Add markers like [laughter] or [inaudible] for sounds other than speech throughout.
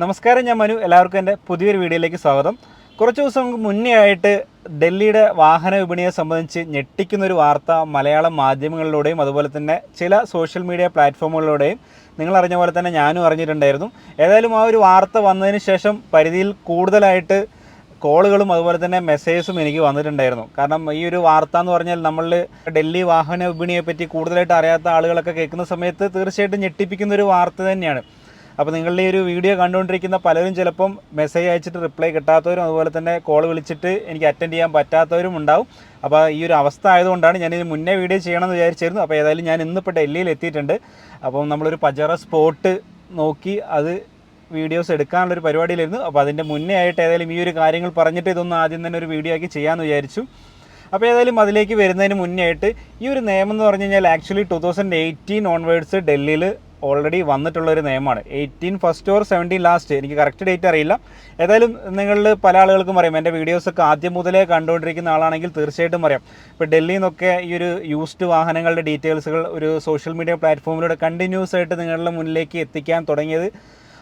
നമസ്കാരം ഞാൻ മനു. എല്ലാവർക്കും എന്റെ പുതിയൊരു വീഡിയോയിലേക്ക് സ്വാഗതം. കുറച്ച് ദിവസം മുന്നേ ആയിട്ട് ഡൽഹിയുടെ വാഹന വിപണിയെ സംബന്ധിച്ച് ഞെട്ടിക്കുന്നൊരു വാർത്ത മലയാള മാധ്യമങ്ങളിലൂടെയും അതുപോലെ തന്നെ ചില സോഷ്യൽ മീഡിയ പ്ലാറ്റ്ഫോമുകളിലൂടെയും നിങ്ങൾ അറിഞ്ഞ പോലെ തന്നെ ഞാനും അറിഞ്ഞിട്ടുണ്ടായിരുന്നു. ഏതായാലും ആ ഒരു വാർത്ത വന്നതിന് ശേഷം പരിധിയിൽ കൂടുതലായിട്ട് കോളുകളും അതുപോലെ തന്നെ മെസ്സേജസും എനിക്ക് വന്നിട്ടുണ്ടായിരുന്നു. കാരണം ഈ ഒരു വാർത്ത എന്ന് പറഞ്ഞാൽ നമ്മൾ ഡൽഹി വാഹന വിപണിയെ പറ്റി കൂടുതലായിട്ട് അറിയാത്ത ആളുകളൊക്കെ കേൾക്കുന്ന സമയത്ത് തീർച്ചയായിട്ടും ഞെട്ടിപ്പിക്കുന്ന ഒരു വാർത്ത തന്നെയാണ്. അപ്പോൾ നിങ്ങളുടെ ഈ ഒരു വീഡിയോ കണ്ടുകൊണ്ടിരിക്കുന്ന പലരും ചിലപ്പം മെസ്സേജ് അയച്ചിട്ട് റിപ്ലൈ കിട്ടാത്തവരും അതുപോലെ തന്നെ കോൾ വിളിച്ചിട്ട് എനിക്ക് അറ്റൻഡ് ചെയ്യാൻ പറ്റാത്തവരും ഉണ്ടാവും. അപ്പോൾ ഈ ഒരു അവസ്ഥ ആയതുകൊണ്ടാണ് ഞാൻ ഇതിന് മുന്നേ വീഡിയോ ചെയ്യണമെന്ന് വിചാരിച്ചിരുന്നു അപ്പോൾ ഏതായാലും ഞാൻ ഇന്നിപ്പോൾ ഡൽഹിയിൽ എത്തിയിട്ടുണ്ട്. അപ്പം നമ്മളൊരു പജറ സ്പോട്ട് നോക്കി അത് വീഡിയോസ് എടുക്കാനുള്ളൊരു പരിപാടിയിലായിരുന്നു. അപ്പോൾ അതിന്റെ മുന്നേ ആയിട്ട് ഏതായാലും ഈ ഒരു കാര്യങ്ങൾ പറഞ്ഞിട്ട് ഇതൊന്ന് ആദ്യം തന്നെ ഒരു വീഡിയോ ആക്കി ചെയ്യാമെന്ന് വിചാരിച്ചു. അപ്പോൾ ഏതായാലും അതിലേക്ക് വരുന്നതിന് മുന്നേ ആയിട്ട് ഈ ഒരു നിയമം എന്ന് പറഞ്ഞു കഴിഞ്ഞാൽ actually two thousand eighteen onwards ഡൽഹിയിൽ ഓൾറെഡി വന്നിട്ടുള്ള ഒരു നിയമമാണ്. Eighteen first or seventeen last എനിക്ക് കറക്റ്റ് ഡേറ്റ് അറിയില്ല. ഏതായാലും നിങ്ങളിൽ പല ആളുകൾക്കും അറിയാം. എന്റെ വീഡിയോസൊക്കെ ആദ്യം മുതലേ കണ്ടുകൊണ്ടിരിക്കുന്ന ആളാണെങ്കിൽ തീർച്ചയായിട്ടും അറിയാം. ഇപ്പോൾ ഡൽഹിയിൽ നിന്നൊക്കെ ഈ ഒരു യൂസ്ഡ് വാഹനങ്ങളുടെ ഡീറ്റെയിൽസുകൾ ഒരു സോഷ്യൽ മീഡിയ പ്ലാറ്റ്ഫോമിലൂടെ കണ്ടിന്യൂസ് ആയിട്ട് നിങ്ങളുടെ മുന്നിലേക്ക് എത്തിക്കാൻ തുടങ്ങിയത്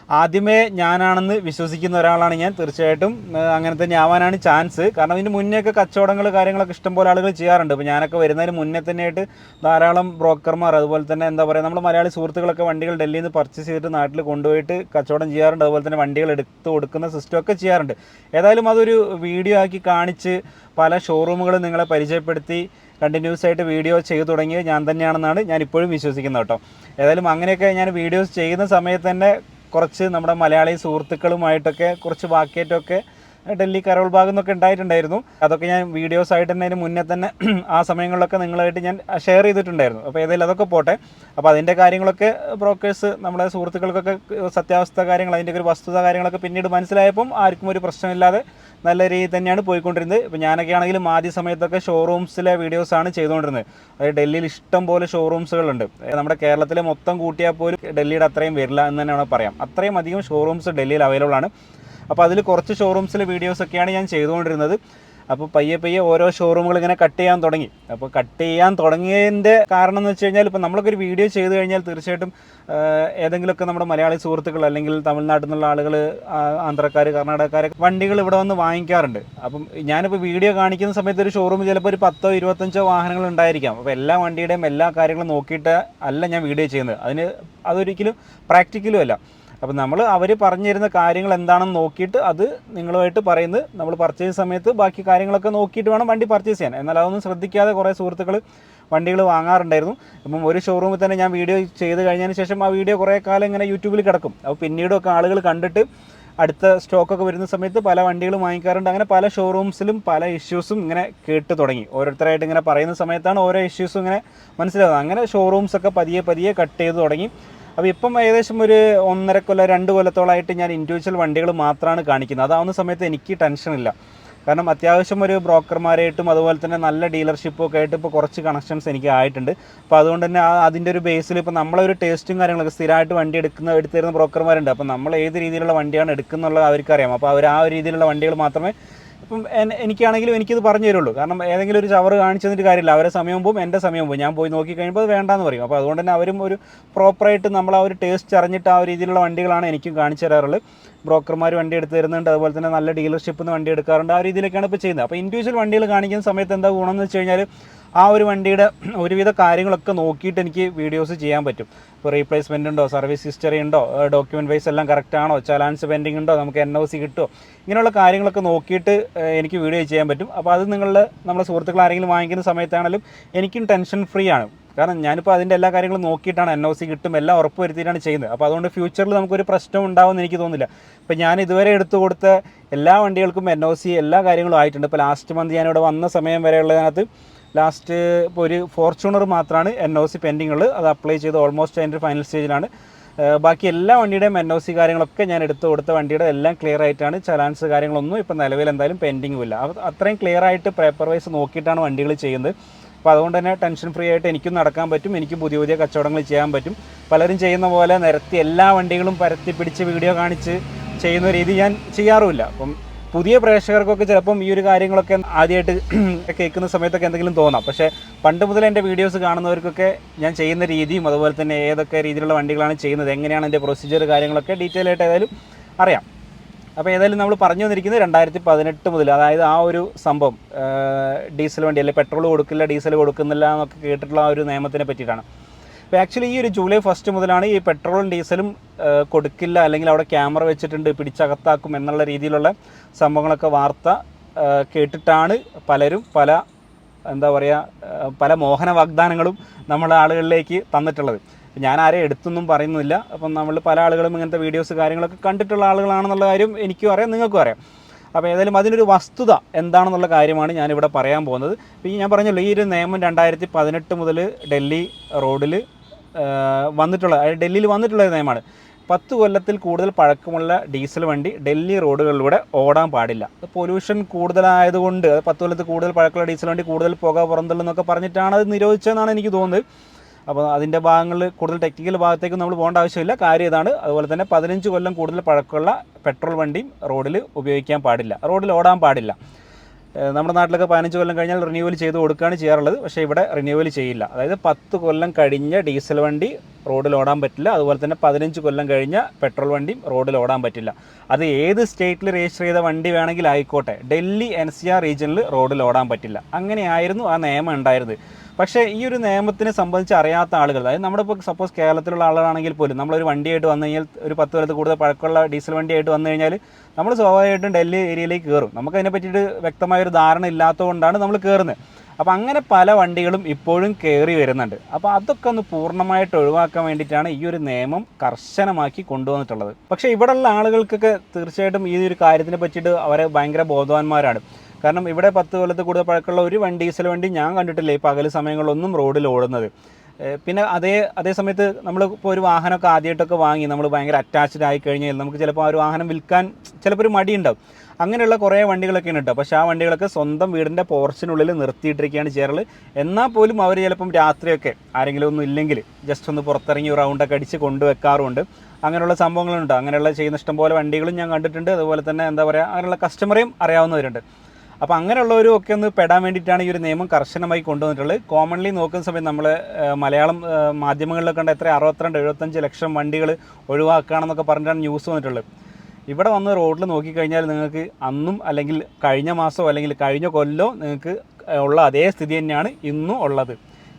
ആദ്യമേ ഞാനാണെന്ന് വിശ്വസിക്കുന്ന ഒരാളാണ് ഞാൻ തീർച്ചയായിട്ടും അങ്ങനെ തന്നെ ആവാനാണ് ചാൻസ്. കാരണം ഇതിന് മുന്നേ ഒക്കെ കച്ചവടങ്ങൾ കാര്യങ്ങളൊക്കെ ഇഷ്ടംപോലെ ആളുകൾ ചെയ്യാറുണ്ട്. ഇപ്പോൾ ഞാനൊക്കെ വരുന്നതിന് മുന്നേ തന്നെയായിട്ട് ധാരാളം ബ്രോക്കർമാർ അതുപോലെ തന്നെ എന്താ പറയുക നമ്മൾ മലയാളി സുഹൃത്തുക്കളൊക്കെ വണ്ടികൾ ഡൽഹിയിൽ നിന്ന് പർച്ചേസ് ചെയ്തിട്ട് നാട്ടിൽ കൊണ്ടുപോയിട്ട് കച്ചവടം ചെയ്യാറുണ്ട്. അതുപോലെ തന്നെ വണ്ടികൾ എടുത്ത് കൊടുക്കുന്ന സിസ്റ്റം ഒക്കെ ചെയ്യാറുണ്ട്. ഏതായാലും അതൊരു വീഡിയോ ആക്കി കാണിച്ച് പല ഷോറൂമുകളും നിങ്ങളെ പരിചയപ്പെടുത്തി കണ്ടിന്യൂസ് ആയിട്ട് വീഡിയോ ചെയ്തു തുടങ്ങിയത് ഞാൻ തന്നെയാണെന്നാണ് ഞാൻ ഇപ്പോഴും വിശ്വസിക്കുന്നത് കേട്ടോ. ഏതായാലും അങ്ങനെയൊക്കെ ഞാൻ വീഡിയോസ് ചെയ്യുന്ന സമയത്ത് തന്നെ കുറച്ച് നമ്മുടെ മലയാളി സുഹൃത്തുക്കളുമായിട്ടൊക്കെ കുറച്ച് വാക്കേറ്റമൊക്കെ ഡൽഹി കരോൾ ഭാഗം എന്നൊക്കെ ഉണ്ടായിട്ടുണ്ടായിരുന്നു. അതൊക്കെ ഞാൻ വീഡിയോസ് ആയിട്ട് തന്നെ അതിന് മുന്നേ തന്നെ [clears throat] ആ സമയങ്ങളിലൊക്കെ നിങ്ങളായിട്ട് ഞാൻ ഷെയർ ചെയ്തിട്ടുണ്ടായിരുന്നു. അപ്പോൾ ഏതായാലും അതൊക്കെ പോട്ടെ. അപ്പോൾ അതിന്റെ കാര്യങ്ങളൊക്കെ ബ്രോക്കേഴ്സ് നമ്മുടെ സുഹൃത്തുക്കൾക്കൊക്കെ സത്യാവസ്ഥ കാര്യങ്ങൾ അതിന്റെ ഒരു വസ്തുത കാര്യങ്ങളൊക്കെ പിന്നീട് മനസ്സിലായപ്പം ആർക്കും ഒരു പ്രശ്നമില്ലാതെ നല്ല രീതിയിൽ തന്നെയാണ് പോയിക്കൊണ്ടിരുന്നത്. ഇപ്പോൾ ഞാനൊക്കെ ആണെങ്കിലും ആദ്യ സമയത്തൊക്കെ ഷോറൂംസിലെ വീഡിയോസാണ് ചെയ്തുകൊണ്ടിരുന്നത്. അതായത് ഡൽഹിയിൽ ഇഷ്ടം പോലെ ഷോറൂംസുകളുണ്ട് നമ്മുടെ കേരളത്തിലെ മൊത്തം കൂട്ടിയാൽ പോലും ഡൽഹിയുടെ അത്രയും വരില്ല എന്ന് തന്നെ വേണം പറയാം. അത്രയും അധികം ഷോറൂംസ് ഡൽഹിയിൽ അവൈലബിൾ ആണ്. അപ്പോൾ അതിൽ കുറച്ച് ഷോറൂംസിലെ വീഡിയോസൊക്കെയാണ് ഞാൻ ചെയ്തുകൊണ്ടിരുന്നത്. അപ്പോൾ പയ്യെ പയ്യെ ഓരോ ഷോറൂമുകൾ ഇങ്ങനെ കട്ട് ചെയ്യാൻ തുടങ്ങി. അപ്പോൾ കട്ട് ചെയ്യാൻ തുടങ്ങിയതിന്റെ കാരണം എന്ന് വെച്ച് കഴിഞ്ഞാൽ ഇപ്പോൾ നമ്മളൊക്കെ ഒരു വീഡിയോ ചെയ്തു കഴിഞ്ഞാൽ തീർച്ചയായിട്ടും ഏതെങ്കിലുമൊക്കെ നമ്മുടെ മലയാളി സുഹൃത്തുക്കൾ അല്ലെങ്കിൽ തമിഴ്നാട്ടിൽ നിന്നുള്ള ആളുകൾ ആന്ധ്രക്കാർ കർണാടകക്കാർ വണ്ടികൾ ഇവിടെ വന്ന് വാങ്ങിക്കാറുണ്ട്. അപ്പം ഞാനിപ്പോൾ വീഡിയോ കാണിക്കുന്ന സമയത്ത് ഒരു ഷോറൂമിൽ ചിലപ്പോൾ ഒരു പത്തോ ഇരുപത്തഞ്ചോ വാഹനങ്ങൾ ഉണ്ടായിരിക്കാം. അപ്പോൾ എല്ലാ വണ്ടിയുടെയും എല്ലാ കാര്യങ്ങളും നോക്കിയിട്ട് അല്ല ഞാൻ വീഡിയോ ചെയ്യുന്നത്. അതിന് അതൊരിക്കലും പ്രാക്ടിക്കലും അല്ല. അപ്പം നമ്മൾ അവർ പറഞ്ഞു തരുന്ന കാര്യങ്ങൾ എന്താണെന്ന് നോക്കിയിട്ട് അത് നിങ്ങളുമായിട്ട് പറയുന്നത് നമ്മൾ പർച്ചേസ് സമയത്ത് ബാക്കി കാര്യങ്ങളൊക്കെ നോക്കിയിട്ട് വേണം വണ്ടി പർച്ചേസ് ചെയ്യാൻ. എന്നാൽ അതൊന്നും ശ്രദ്ധിക്കാതെ കുറേ സുഹൃത്തുക്കൾ വണ്ടികൾ വാങ്ങാറുണ്ടായിരുന്നു. അപ്പം ഒരു ഷോറൂമിൽ തന്നെ ഞാൻ വീഡിയോ ചെയ്ത് കഴിഞ്ഞതിന് ശേഷം ആ വീഡിയോ കുറേ കാലം ഇങ്ങനെ യൂട്യൂബിൽ കിടക്കും. അപ്പോൾ പിന്നീടൊക്കെ ആളുകൾ കണ്ടിട്ട് അടുത്ത സ്റ്റോക്കൊക്കെ വരുന്ന സമയത്ത് പല വണ്ടികളും വാങ്ങിക്കാറുണ്ട്. അങ്ങനെ പല ഷോറൂംസിലും പല ഇഷ്യൂസും ഇങ്ങനെ കേട്ട് തുടങ്ങി. ഓരോരുത്തരായിട്ട് ഇങ്ങനെ പറയുന്ന സമയത്താണ് ഓരോ ഇഷ്യൂസും ഇങ്ങനെ മനസ്സിലാവുന്നത്. അങ്ങനെ ഷോറൂംസൊക്കെ പതിയെ പതിയെ കട്ട് ചെയ്ത് തുടങ്ങി. അപ്പോൾ ഇപ്പം ഏകദേശം ഒരു ഒന്നര കൊല്ലം രണ്ട് കൊല്ലത്തോളമായിട്ട് ഞാൻ ഇൻഡിവിജ്വൽ വണ്ടികൾ മാത്രമാണ് കാണിക്കുന്നത്. അതാവുന്ന സമയത്ത് എനിക്ക് ടെൻഷനില്ല കാരണം അത്യാവശ്യം ഒരു ബ്രോക്കർമാരായിട്ടും അതുപോലെ തന്നെ നല്ല ഡീലർഷിപ്പും ഒക്കെ ആയിട്ട് ഇപ്പോൾ കുറച്ച് കണക്ഷൻസ് എനിക്ക് ആയിട്ടുണ്ട്. അപ്പോൾ അതുകൊണ്ട് തന്നെ അതിന്റെ ഒരു ബേസിൽ ഇപ്പോൾ നമ്മളൊരു ടേസ്റ്റും കാര്യങ്ങളൊക്കെ സ്ഥിരമായിട്ട് വണ്ടി എടുക്കുന്ന എടുത്തിരുന്ന ബ്രോക്കർമാരുണ്ട്. അപ്പോൾ നമ്മൾ ഏത് രീതിയിലുള്ള വണ്ടിയാണ് എടുക്കുന്നുള്ളത് അവർക്കറിയാം. അപ്പോൾ അവർ ആ ഒരു രീതിയിലുള്ള വണ്ടികൾ മാത്രമേ ഇപ്പം എനിക്കാണെങ്കിലും എനിക്കിത് പറഞ്ഞു തരുള്ളൂ. കാരണം ഏതെങ്കിലും ഒരു ചവറ് കാണിച്ചതിന്റെ കാര്യമില്ല. അവരെ സമയം പോകും എന്റെ സമയം പോകും. ഞാൻ പോയി നോക്കി കഴിയുമ്പോൾ അത് വേണ്ടാന്ന് പറയും. അപ്പോൾ അതുകൊണ്ട് തന്നെ അവരും ഒരു പ്രോപ്പറായിട്ട് നമ്മൾ ആ ഒരു ടേസ്റ്റ് അറിഞ്ഞിട്ട് ആ രീതിയിലുള്ള വണ്ടികളാണ് എനിക്കും കാണിച്ചു തരാറുള്ളത്. ബ്രോക്കർമാർ വണ്ടി എടുത്ത് തരുന്നുണ്ട്. അതുപോലെ തന്നെ നല്ല ഡീലർഷിപ്പിൽ നിന്ന് വണ്ടി എടുക്കാറുണ്ട്. ആ രീതിയിലൊക്കെയാണ് ഇപ്പോൾ ചെയ്യുന്നത്. അപ്പോൾ ഇൻഡിവിജ്വൽ വണ്ടികൾ കാണിക്കുന്ന സമയത്ത് എന്താ ഗുണമെന്ന് വെച്ച് കഴിഞ്ഞാൽ ആ ഒരു വണ്ടിയുടെ [clears throat] ഒരുവിധ കാര്യങ്ങളൊക്കെ നോക്കിയിട്ട് എനിക്ക് വീഡിയോസ് ചെയ്യാൻ പറ്റും. ഇപ്പോൾ റീപ്ലേസ്മെന്റ് ഉണ്ടോ? സർവീസ് ഹിസ്റ്ററി ഉണ്ടോ? ഡോക്യുമെന്റ് വൈസ് എല്ലാം കറക്റ്റ് ആണോ? ചലാൻസ് പെൻഡിങ് ഉണ്ടോ? നമുക്ക് എൻ ഒ സി കിട്ടുമോ ഇങ്ങനെയുള്ള കാര്യങ്ങളൊക്കെ നോക്കിയിട്ട് എനിക്ക് വീഡിയോ ചെയ്യാൻ പറ്റും. അപ്പോൾ അത് നിങ്ങളുടെ നമ്മുടെ സുഹൃത്തുക്കൾ ആരെങ്കിലും വാങ്ങിക്കുന്ന സമയത്താണെങ്കിലും എനിക്കും ടെൻഷൻ ഫ്രീ ആണ്. കാരണം ഞാനിപ്പോൾ അതിന്റെ എല്ലാ കാര്യങ്ങളും നോക്കിയിട്ടാണ് എൻ ഒ സി കിട്ടും. എല്ലാം ഉറപ്പ് വരുത്തിയിട്ടാണ് ചെയ്യുന്നത്. അപ്പോൾ അതുകൊണ്ട് ഫ്യൂച്ചറിൽ നമുക്കൊരു പ്രശ്നം ഉണ്ടാവുമെന്ന് എനിക്ക് തോന്നുന്നില്ല. ഇപ്പോൾ ഞാൻ ഇതുവരെ എടുത്തു കൊടുത്ത എല്ലാ വണ്ടികൾക്കും എൻ ഒ സി എല്ലാ കാര്യങ്ങളും ആയിട്ടുണ്ട്. ഇപ്പോൾ ലാസ്റ്റ് മന്ത് ഞാനിവിടെ വന്ന സമയം വരെയുള്ളതിനകത്ത് ലാസ്റ്റ് ഇപ്പോൾ ഒരു ഫോർച്യൂണർ മാത്രമാണ് എൻ ഒ സി പെൻഡിങ് ഉള്ളത്. അത് അപ്ലൈ ചെയ്ത് ഓൾമോസ്റ്റ് അതിന്റെ ഫൈനൽ സ്റ്റേജിലാണ് ബാക്കി എല്ലാ വണ്ടിയുടെയും എൻ ഒ സി കാര്യങ്ങളൊക്കെ ഞാൻ എടുത്തു കൊടുത്ത വണ്ടിയുടെ എല്ലാം ക്ലിയർ ആയിട്ടാണ്. ചലാൻസ് കാര്യങ്ങളൊന്നും ഇപ്പോൾ നിലവിൽ എന്തായാലും പെൻഡിങ്ങും ഇല്ല. അത് അത്രയും ക്ലിയർ ആയിട്ട് പേപ്പർ വൈസ് നോക്കിയിട്ടാണ് വണ്ടികൾ ചെയ്യുന്നത്. അപ്പോൾ അതുകൊണ്ട് തന്നെ ടെൻഷൻ ഫ്രീ ആയിട്ട് എനിക്കും നടക്കാൻ പറ്റും. എനിക്ക് പുതിയ പുതിയ കച്ചവടങ്ങൾ ചെയ്യാൻ പറ്റും. പലരും ചെയ്യുന്ന പോലെ നിരത്തി എല്ലാ വണ്ടികളും പരത്തി പിടിച്ച് വീഡിയോ കാണിച്ച് ചെയ്യുന്ന രീതി ഞാൻ ചെയ്യാറുമില്ല. അപ്പം പുതിയ പ്രേക്ഷകർക്കൊക്കെ ചിലപ്പം ഈ ഒരു കാര്യങ്ങളൊക്കെ ആദ്യമായിട്ട് [clears throat] കേൾക്കുന്ന സമയത്തൊക്കെ എന്തെങ്കിലും തോന്നാം. പക്ഷേ പണ്ട് മുതൽ എന്റെ വീഡിയോസ് കാണുന്നവർക്കൊക്കെ ഞാൻ ചെയ്യുന്ന രീതിയും അതുപോലെ തന്നെ ഏതൊക്കെ രീതിയിലുള്ള വണ്ടികളാണ് ചെയ്യുന്നത് എങ്ങനെയാണ് എന്റെ പ്രൊസീജിയർ കാര്യങ്ങളൊക്കെ ഡീറ്റെയിൽ ആയിട്ട് ഏതായാലും അറിയാം. അപ്പോൾ ഏതായാലും നമ്മൾ പറഞ്ഞു വന്നിരിക്കുന്നത് രണ്ടായിരത്തി പതിനെട്ട് മുതൽ അതായത് ആ ഒരു സംഭവം ഡീസൽ വണ്ടി അല്ലെങ്കിൽ പെട്രോൾ കൊടുക്കില്ല ഡീസൽ കൊടുക്കുന്നില്ല എന്നൊക്കെ കേട്ടിട്ടുള്ള ആ ഒരു നിയമത്തിനെ പറ്റിയിട്ടാണ്. അപ്പോൾ ആക്ച്വലി ഈ ഒരു ജൂലൈ ഫസ്റ്റ് മുതലാണ് ഈ പെട്രോളും ഡീസലും കൊടുക്കില്ല അല്ലെങ്കിൽ അവിടെ ക്യാമറ വെച്ചിട്ടുണ്ട് പിടിച്ചകത്താക്കും എന്നുള്ള രീതിയിലുള്ള സംഭവങ്ങളൊക്കെ വാർത്ത കേട്ടിട്ടാണ് പലരും പല എന്താ പറയുക പല മോഹന വാഗ്ദാനങ്ങളും നമ്മുടെ ആളുകളിലേക്ക് തന്നിട്ടുള്ളത്. ഞാൻ ആരെയും എടുത്തൊന്നും പറയുന്നില്ല. അപ്പം നമ്മൾ പല ആളുകളും ഇങ്ങനത്തെ വീഡിയോസ് കാര്യങ്ങളൊക്കെ കണ്ടിട്ടുള്ള ആളുകളാണെന്നുള്ള കാര്യം എനിക്കും അറിയാം നിങ്ങൾക്കും അറിയാം. അപ്പോൾ ഏതായാലും അതിനൊരു വസ്തുത എന്താണെന്നുള്ള കാര്യമാണ് ഞാനിവിടെ പറയാൻ പോകുന്നത്. ഈ ഞാൻ പറഞ്ഞല്ലോ ഈ ഒരു നിയമം രണ്ടായിരത്തി പതിനെട്ട് മുതൽ ഡൽഹി റോഡിൽ വന്നിട്ടുള്ള ഡൽഹിയിൽ വന്നിട്ടുള്ള ഒരു നിയമമാണ്. പത്ത് കൊല്ലത്തിൽ കൂടുതൽ പഴക്കമുള്ള ഡീസൽ വണ്ടി ഡൽഹി റോഡുകളിലൂടെ ഓടാൻ പാടില്ല. പൊല്യൂഷൻ കൂടുതലായതുകൊണ്ട് അത് പത്ത് കൊല്ലത്തിൽ കൂടുതൽ പഴക്കമുള്ള ഡീസൽ വണ്ടി കൂടുതൽ പുക പുറന്തള്ളെന്നൊക്കെ പറഞ്ഞിട്ടാണ് അത് നിരോധിച്ചതെന്നാണ് എനിക്ക് തോന്നുന്നത്. അപ്പോൾ അതിന്റെ ഭാഗങ്ങളിൽ കൂടുതൽ ടെക്നിക്കൽ ഭാഗത്തേക്ക് നമ്മൾ പോകേണ്ട ആവശ്യമില്ല. കാര്യം ഇതാണ് അതുപോലെ തന്നെ പതിനഞ്ച് കൊല്ലം കൂടുതൽ പഴക്കമുള്ള പെട്രോൾ വണ്ടിയും റോഡിൽ ഉപയോഗിക്കാൻ പാടില്ല. റോഡിൽ ഓടാൻ പാടില്ല. നമ്മുടെ നാട്ടിലൊക്കെ പതിനഞ്ച് കൊല്ലം കഴിഞ്ഞാൽ റിന്യൂവൽ ചെയ്ത് കൊടുക്കുകയാണ് ചെയ്യാറുള്ളത്. പക്ഷേ ഇവിടെ റിന്യൂവൽ ചെയ്യില്ല. അതായത് പത്ത് കൊല്ലം കഴിഞ്ഞ ഡീസൽ വണ്ടി റോഡിൽ ഓടാൻ പറ്റില്ല. അതുപോലെ തന്നെ പതിനഞ്ച് കൊല്ലം കഴിഞ്ഞ പെട്രോൾ വണ്ടിയും റോഡിൽ ഓടാൻ പറ്റില്ല. അത് ഏത് സ്റ്റേറ്റിൽ രജിസ്റ്റർ ചെയ്ത വണ്ടി വേണമെങ്കിൽ ആയിക്കോട്ടെ. ഡൽഹി എൻ സി ആർ റീജിയനിൽ റോഡിൽ ഓടാൻ പറ്റില്ല. അങ്ങനെയായിരുന്നു ആ നിയമം ഉണ്ടായിരുന്നത്. പക്ഷേ ഈ ഒരു നിയമത്തിനെ സംബന്ധിച്ച് അറിയാത്ത ആളുകൾ അതായത് നമ്മുടെ ഇപ്പോൾ സപ്പോസ് കേരളത്തിലുള്ള ആളുകളാണെങ്കിൽ പോലും നമ്മളൊരു വണ്ടിയായിട്ട് വന്നു കഴിഞ്ഞാൽ ഒരു പത്ത് കൊല്ലത്ത് കൂടുതൽ പഴക്കമുള്ള ഡീസൽ വണ്ടിയായിട്ട് വന്നു കഴിഞ്ഞാൽ നമ്മൾ സ്വാഭാവികമായിട്ടും ഡൽഹി ഏരിയയിലേക്ക് കയറും. നമുക്കതിനെ പറ്റിയിട്ട് വ്യക്തമായൊരു ധാരണ ഇല്ലാത്തതുകൊണ്ടാണ് നമ്മൾ കയറുന്നത്. അപ്പോൾ അങ്ങനെ പല വണ്ടികളും ഇപ്പോഴും കയറി വരുന്നുണ്ട്. അപ്പോൾ അതൊക്കെ ഒന്ന് പൂർണമായിട്ട് ഒഴിവാക്കാൻ വേണ്ടിയിട്ടാണ് ഈ ഒരു നിയമം കർശനമാക്കി കൊണ്ടുവന്നിട്ടുള്ളത്. പക്ഷേ ഇവിടെയുള്ള ആളുകൾക്കൊക്കെ തീർച്ചയായിട്ടും ഈ ഒരു കാര്യത്തിനെ പറ്റിയിട്ട് അവരെ ഭയങ്കര ബോധവാന്മാരാണ്. കാരണം ഇവിടെ പത്ത് കൊല്ലത്ത് കൂടുതൽ പഴക്കമുള്ള ഒരു വണ്ടി ഡീസൽ വണ്ടി ഞാൻ കണ്ടിട്ടില്ല ഈ പകൽ സമയങ്ങളിലൊന്നും റോഡിൽ ഓടുന്നത്. പിന്നെ അതേ അതേ സമയത്ത് നമ്മൾ ഇപ്പോൾ ഒരു വാഹനമൊക്കെ ആദ്യമായിട്ടൊക്കെ വാങ്ങി നമ്മൾ ഭയങ്കര അറ്റാച്ച്ഡ് ആയി കഴിഞ്ഞാൽ നമുക്ക് ചിലപ്പോൾ ആ ഒരു വാഹനം വിൽക്കാൻ ചിലപ്പോൾ ഒരു മടിയുണ്ടാവും അങ്ങനെയുള്ള കുറേ വണ്ടികളൊക്കെ ഉണ്ട് കേട്ടോ. പക്ഷേ ആ വണ്ടികളൊക്കെ സ്വന്തം വീടിന്റെ പോർച്ചിനുള്ളിൽ നിർത്തിയിട്ടിരിക്കുകയാണ് ചെയ്യാറുള്ളത്. എന്നാൽ പോലും അവർ ചിലപ്പം രാത്രിയൊക്കെ ആരെങ്കിലും ഒന്നും ഇല്ലെങ്കിൽ ജസ്റ്റ് ഒന്ന് പുറത്തിറങ്ങി റൗണ്ടൊക്കെ അടിച്ച് കൊണ്ടുവെക്കാറുണ്ട് അങ്ങനെയുള്ള സംഭവങ്ങളുണ്ട്. അങ്ങനെയുള്ള ചെയ്യുന്ന ഇഷ്ടംപോലെ വണ്ടികളും ഞാൻ കണ്ടിട്ടുണ്ട്. അതുപോലെ തന്നെ എന്താ പറയുക അങ്ങനെയുള്ള കസ്റ്റമറേയും അറിയാവുന്നവരുണ്ട്. അപ്പോൾ അങ്ങനെയുള്ളവരും ഒക്കെ ഒന്ന് പെടാൻ വേണ്ടിയിട്ടാണ് ഈ ഒരു നിയമം കർശനമായി കൊണ്ടുവന്നിട്ടുള്ളത്. കോമൺലി നോക്കുന്ന സമയത്ത് നമ്മൾ മലയാളം മാധ്യമങ്ങളിലൊക്കെ കണ്ട എത്ര അറുപത്തിരണ്ട് എഴുപത്തഞ്ച് ലക്ഷം വണ്ടികൾ ഒഴിവാക്കുകയാണെന്നൊക്കെ പറഞ്ഞിട്ടാണ് ന്യൂസ് വന്നിട്ടുള്ളത്. ഇവിടെ വന്ന് റോഡിൽ നോക്കിക്കഴിഞ്ഞാൽ നിങ്ങൾക്ക് അന്നും അല്ലെങ്കിൽ കഴിഞ്ഞ മാസമോ അല്ലെങ്കിൽ കഴിഞ്ഞ കൊല്ലോ നിങ്ങൾക്ക് ഉള്ള അതേ സ്ഥിതി തന്നെയാണ് ഇന്നും ഉള്ളത്.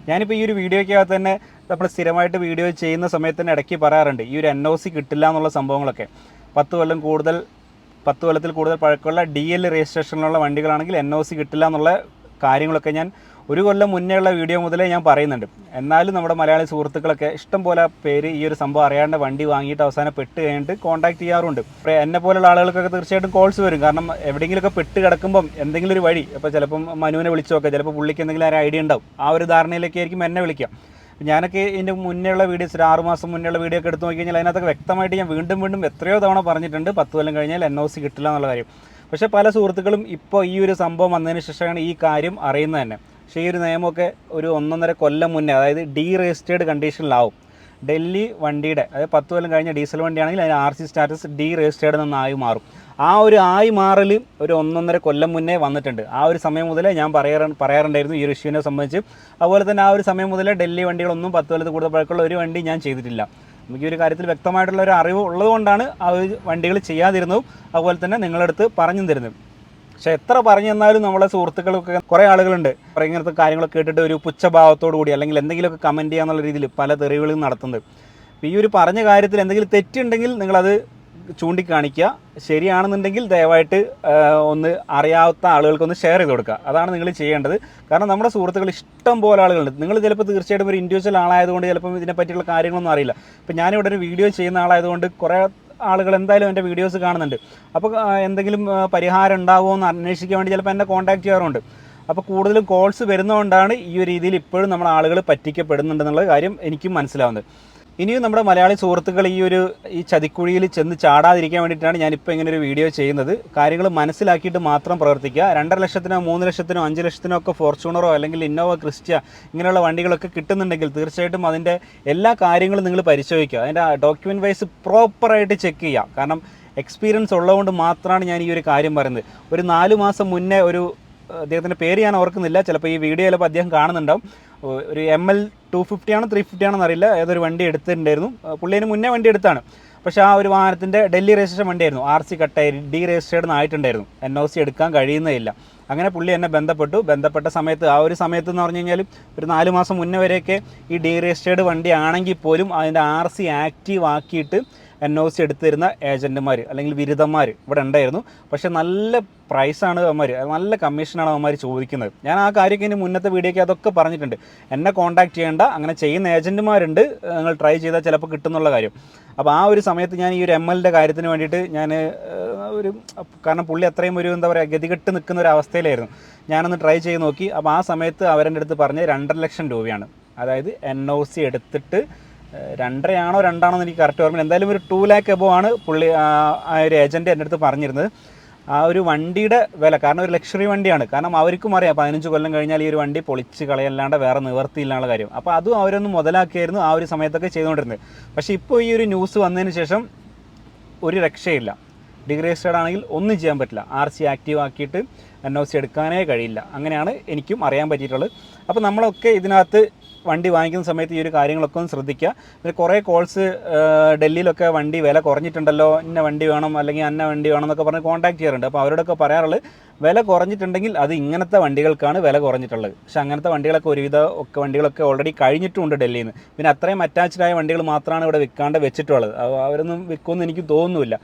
ഞാനിപ്പോൾ ഈ ഒരു വീഡിയോയ്ക്കകത്ത് തന്നെ നമ്മൾ സ്ഥിരമായിട്ട് വീഡിയോ ചെയ്യുന്ന സമയത്ത് തന്നെ ഇടയ്ക്ക് പറയാറുണ്ട് ഈ ഒരു എൻ ഒ സി കിട്ടില്ല എന്നുള്ള സംഭവങ്ങളൊക്കെ. പത്ത് കൊല്ലം കൂടുതൽ പത്ത് കൊല്ലത്തിൽ കൂടുതൽ പഴക്കമുള്ള ഡി എൽ രജിസ്ട്രേഷനിലുള്ള വണ്ടികളാണെങ്കിൽ എൻ ഒ സി കിട്ടില്ല എന്നുള്ള കാര്യങ്ങളൊക്കെ ഞാൻ ഒരു കൊല്ലം മുന്നേ ഉള്ള വീഡിയോ മുതലേ ഞാൻ പറയുന്നുണ്ട്. എന്നാലും നമ്മുടെ മലയാളി സുഹൃത്തുക്കളൊക്കെ ഇഷ്ടം പോലെ പേര് ഈ ഒരു സംഭവം അറിയാണ്ട് വണ്ടി വാങ്ങിയിട്ട് അവസാനം പെട്ട് കഴിഞ്ഞിട്ട് കോൺടാക്ട് ചെയ്യാറുണ്ട്. ഇപ്പോൾ എന്നെ പോലുള്ള ആളുകൾക്കൊക്കെ തീർച്ചയായിട്ടും കോൾസ് വരും. കാരണം എവിടെയെങ്കിലുമൊക്കെ പെട്ട് കിടക്കുമ്പം എന്തെങ്കിലും ഒരു വഴി ഇപ്പോൾ ചിലപ്പം മനുവിനെ വിളിച്ചു നോക്കാം ചിലപ്പോൾ പുള്ളിക്ക് എന്തെങ്കിലും ഒരു ഐഡിയ ഉണ്ടാവും. ആ ഒരു ധാരണയിലേക്കായിരിക്കും എന്നെ വിളിക്കുക. ഞാനൊക്കെ ഇതിന്റെ മുന്നേയുള്ള വീഡിയോസ് ഒരു ആറുമാസം മുന്നേയുള്ള വീഡിയോ ഒക്കെ എടുത്ത് നോക്കി കഴിഞ്ഞാൽ അതിനകത്തൊക്കെ വ്യക്തമായിട്ട് ഞാൻ വീണ്ടും വീണ്ടും എത്രയോ തവണ പറഞ്ഞിട്ടുണ്ട്. പത്ത് കൊല്ലം കഴിഞ്ഞാൽ എൻ ഒ സി കിട്ടില്ല എന്നുള്ള കാര്യം. പക്ഷേ പല സുഹൃത്തുക്കളും ഇപ്പോൾ ഈ ഒരു സംഭവം വന്നതിന് ശേഷമാണ് ഈ കാര്യം അറിയുന്നത് തന്നെ. പക്ഷേ ഈ ഒരു നിയമമൊക്കെ ഒരു ഒന്നൊന്നര കൊല്ലം മുന്നേ അതായത് ഡീ രജിസ്റ്റേർഡ് കണ്ടീഷനിലാവും. ഡൽഹി വണ്ടിയുടെ അതായത് പത്ത് കൊല്ലം കഴിഞ്ഞ ഡീസൽ വണ്ടിയാണെങ്കിൽ അതിന് R C status deregistered നിന്നായി മാറും. ആ ഒരു ആയി മാറൽ ഒരു ഒന്നൊന്നര കൊല്ലം മുന്നേ വന്നിട്ടുണ്ട്. ആ ഒരു സമയം മുതലേ ഞാൻ പറയാറ് പറയാറുണ്ടായിരുന്നു ഈ ഒരു ഇഷ്യൂവിനെ സംബന്ധിച്ച്. അതുപോലെ തന്നെ ആ ഒരു സമയം മുതലേ ഡൽഹി വണ്ടികളൊന്നും പത്ത് കൊല്ലത്ത് കൂടുതൽ പഴക്കമുള്ള ഒരു വണ്ടി ഞാൻ ചെയ്തിട്ടില്ല. നമുക്ക് ഈ ഒരു കാര്യത്തിൽ വ്യക്തമായിട്ടുള്ള ഒരു അറിവ് ഉള്ളതുകൊണ്ടാണ് ആ ഒരു വണ്ടികൾ ചെയ്യാതിരുന്നതും അതുപോലെ തന്നെ നിങ്ങളടുത്ത് പറഞ്ഞു തരുന്നത്. പക്ഷേ എത്ര പറഞ്ഞു തന്നാലും നമ്മളെ സുഹൃത്തുക്കളൊക്കെ കുറേ ആളുകളുണ്ട്. ഇങ്ങനത്തെ കാര്യങ്ങളൊക്കെ കേട്ടിട്ട് ഒരു പുച്ഛഭാവത്തോടു കൂടി അല്ലെങ്കിൽ എന്തെങ്കിലുമൊക്കെ കമന്റ് ചെയ്യാന്നുള്ള രീതിയിൽ പല തെറിവുകളും നടത്തുന്നത്. ഈ ഒരു പറഞ്ഞ കാര്യത്തിൽ എന്തെങ്കിലും തെറ്റുണ്ടെങ്കിൽ നിങ്ങളത് ചൂണ്ടിക്കാണിക്കുക. ശരിയാണെന്നുണ്ടെങ്കിൽ ദയവായിട്ട് ഒന്ന് അറിയാത്ത ആളുകൾക്കൊന്ന് ഷെയർ ചെയ്ത് കൊടുക്കുക. അതാണ് നിങ്ങൾ ചെയ്യേണ്ടത്. കാരണം നമ്മുടെ സുഹൃത്തുക്കൾ ഇഷ്ടം പോലെ ആളുകളുണ്ട്. നിങ്ങൾ ചിലപ്പോൾ തീർച്ചയായിട്ടും ഒരു ഇൻഡിവിജ്വൽ ആളായതുകൊണ്ട് ചിലപ്പം ഇതിനെ പറ്റിയുള്ള കാര്യങ്ങളൊന്നും അറിയില്ല. ഇപ്പം ഞാനിവിടെ ഒരു വീഡിയോ ചെയ്യുന്ന ആളായതുകൊണ്ട് കുറേ ആളുകൾ എന്തായാലും എന്റെ വീഡിയോസ് കാണുന്നുണ്ട്. അപ്പോൾ എന്തെങ്കിലും പരിഹാരം ഉണ്ടാവുമോ എന്ന് അന്വേഷിക്കാൻ വേണ്ടി ചിലപ്പോൾ എന്നെ കോൺടാക്ട് ചെയ്യാറുണ്ട്. അപ്പോൾ കൂടുതലും കോൾസ് വരുന്നതുകൊണ്ടാണ് ഈ ഒരു രീതിയിൽ ഇപ്പോഴും നമ്മൾ ആളുകൾ പറ്റിക്കപ്പെടുന്നുണ്ടെന്നുള്ള കാര്യം എനിക്കും മനസ്സിലാവുന്നത്. ഇനിയും നമ്മുടെ മലയാളി സുഹൃത്തുക്കൾ ഈ ഒരു ഈ ചതിക്കുഴിയിൽ ചെന്ന് ചാടാതിരിക്കാൻ വേണ്ടിയിട്ടാണ് ഞാനിപ്പോൾ ഇങ്ങനെ ഒരു വീഡിയോ ചെയ്യുന്നത്. കാര്യങ്ങൾ മനസ്സിലാക്കിയിട്ട് മാത്രം പ്രവർത്തിക്കുക. രണ്ടര ലക്ഷത്തിനോ മൂന്ന് ലക്ഷത്തിനോ അഞ്ച് ലക്ഷത്തിനോ ഒക്കെ ഫോർച്യൂണറോ അല്ലെങ്കിൽ ഇന്നോവ ക്രിസ്റ്റ്യ ഇങ്ങനെയുള്ള വണ്ടികളൊക്കെ കിട്ടുന്നുണ്ടെങ്കിൽ തീർച്ചയായിട്ടും അതിന്റെ എല്ലാ കാര്യങ്ങളും നിങ്ങൾ പരിശോധിക്കുക. അതിന്റെ ഡോക്യുമെന്റ് വൈസ് പ്രോപ്പറായിട്ട് ചെക്ക് ചെയ്യുക. കാരണം എക്സ്പീരിയൻസ് ഉള്ളതുകൊണ്ട് മാത്രമാണ് ഞാൻ ഈ ഒരു കാര്യം പറയുന്നത്. ഒരു നാല് മാസം മുന്നേ ഒരു അദ്ദേഹത്തിന്റെ പേര് ഞാൻ ഓർക്കുന്നില്ല. ചിലപ്പോൾ ഈ വീഡിയോ ചിലപ്പോൾ അദ്ദേഹം കാണുന്നുണ്ടാവും. ഒരു എം എൽ ടു ഫിഫ്റ്റി ആണോ ത്രീ ഫിഫ്റ്റി ആണോ എന്നറിയില്ല. ഏതൊരു വണ്ടി എടുത്തിട്ടുണ്ടായിരുന്നു. പുള്ളിന് മുന്നേ വണ്ടി എടുത്താണ്. പക്ഷേ ആ ഒരു വാഹനത്തിന്റെ ഡൽഹി രജിസ്ട്രേഷൻ വണ്ടിയായിരുന്നു. ആർ സി കട്ടായി ഡി രജിസ്റ്റേർഡ് ആയിട്ടുണ്ടായിരുന്നു. എൻ ഒ സി എടുക്കാൻ കഴിയുന്നേയില്ല അങ്ങനെ പുള്ളി എന്നെ ബന്ധപ്പെട്ടു. ബന്ധപ്പെട്ട സമയത്ത് ആ ഒരു സമയത്ത് എന്ന് പറഞ്ഞു കഴിഞ്ഞാൽ ഒരു നാല് മാസം മുന്നേ വരെയൊക്കെ ഈ ഡി രജിസ്റ്റേർഡ് വണ്ടി ആണെങ്കിൽ പോലും അതിന്റെ ആർ സി ആക്റ്റീവ് ആക്കിയിട്ട് എൻ ഒ സി എടുത്തിരുന്ന ഏജന്റുമാർ അല്ലെങ്കിൽ ബിരുദന്മാർ ഇവിടെ ഉണ്ടായിരുന്നു. പക്ഷേ നല്ല പ്രൈസാണ് അവന്മാർ നല്ല കമ്മീഷനാണ് അവന്മാർ ചോദിക്കുന്നത്. ഞാൻ ആ കാര്യമൊക്കെ ഇനി മുന്നത്തെ വീഡിയോയ്ക്ക് അതൊക്കെ പറഞ്ഞിട്ടുണ്ട്. എന്നെ കോൺടാക്ട് ചെയ്യേണ്ട. അങ്ങനെ ചെയ്യുന്ന ഏജന്റുമാരുണ്ട് നിങ്ങൾ ട്രൈ ചെയ്താൽ ചിലപ്പോൾ കിട്ടുന്നുള്ള കാര്യം. അപ്പോൾ ആ ഒരു സമയത്ത് ഞാൻ ഈ ഒരു എം എല്ലിന്റെ കാര്യത്തിന് വേണ്ടിയിട്ട് ഞാൻ ഒരു കാരണം പുള്ളി അത്രയും ഒരു എന്താ പറയുക ഗതികെട്ട് നിൽക്കുന്ന ഒരു അവസ്ഥയിലായിരുന്നു. ഞാനൊന്ന് ട്രൈ ചെയ്ത് നോക്കി. അപ്പോൾ ആ സമയത്ത് അവരെന്റെ അടുത്ത് പറഞ്ഞ് രണ്ടര ലക്ഷം രൂപയാണ്. അതായത് എൻ ഒ സി എടുത്തിട്ട് രണ്ടരയാണോ രണ്ടാണോ എന്ന് എനിക്ക് കറക്റ്റ് ഓർമ്മയില്ല. എന്തായാലും ഒരു ടു ലാക്ക് എബോ ആണ് പുള്ളി ആ ഒരു ഏജന്റ് എന്റെ അടുത്ത് പറഞ്ഞിരുന്നത്. ആ ഒരു വണ്ടിയുടെ വില കാരണം ഒരു ലക്ഷറി വണ്ടിയാണ്. കാരണം അവർക്കും അറിയാം പതിനഞ്ച് കൊല്ലം കഴിഞ്ഞാൽ ഈ ഒരു വണ്ടി പൊളിച്ച് കളയല്ലാണ്ട് വേറെ നിവർത്തിയില്ലാനുള്ള കാര്യം. അപ്പോൾ അതും അവരൊന്നും മുതലാക്കിയായിരുന്നു ആ ഒരു സമയത്തൊക്കെ ചെയ്തുകൊണ്ടിരുന്നത്. പക്ഷേ ഇപ്പോൾ ഈ ഒരു ന്യൂസ് വന്നതിന് ശേഷം ഒരു രക്ഷയില്ല. ഡിഗ്രേസ്റ്റേഡ് ആണെങ്കിൽ ഒന്നും ചെയ്യാൻ പറ്റില്ല. ആർ സി ആക്റ്റീവ് ആക്കിയിട്ട് എൻ ഒ സി എടുക്കാനേ കഴിയില്ല. അങ്ങനെയാണ് എനിക്കും അറിയാൻ പറ്റിയിട്ടുള്ളത്. അപ്പോൾ നമ്മളൊക്കെ ഇതിനകത്ത് വണ്ടി വാങ്ങിക്കുന്ന സമയത്ത് ഈ ഒരു കാര്യങ്ങളൊക്കെ ഒന്ന് ശ്രദ്ധിക്കുക. പിന്നെ കുറേ കോൾസ് ഡൽഹിയിലൊക്കെ വണ്ടി വില കുറഞ്ഞിട്ടുണ്ടല്ലോ ഇന്ന വണ്ടി വേണം അല്ലെങ്കിൽ അന്ന വണ്ടി വേണം എന്നൊക്കെ പറഞ്ഞ് കോൺടാക്ട് ചെയ്യാറുണ്ട്. അപ്പോൾ അവരോടൊക്കെ പറയാറുള്ളത് വില കുറഞ്ഞിട്ടുണ്ടെങ്കിൽ അത് ഇങ്ങനത്തെ വണ്ടികൾക്കാണ് വില കുറഞ്ഞിട്ടുള്ളത്. പക്ഷേ അങ്ങനത്തെ വണ്ടികളൊക്കെ ഒരുവിധ ഒക്കെ വണ്ടികളൊക്കെ ഓൾറെഡി കഴിഞ്ഞിട്ടുമുണ്ട് ഡൽഹിയിൽ നിന്ന് പിന്നെ അത്രയും അറ്റാച്ച്ഡ് ആയ വണ്ടികൾ മാത്രമാണ് ഇവിടെ വിൽക്കാണ്ട് വെച്ചിട്ടുള്ളത്. അവരൊന്നും വിൽക്കുമെന്ന് എനിക്ക് തോന്നുന്നില്ല.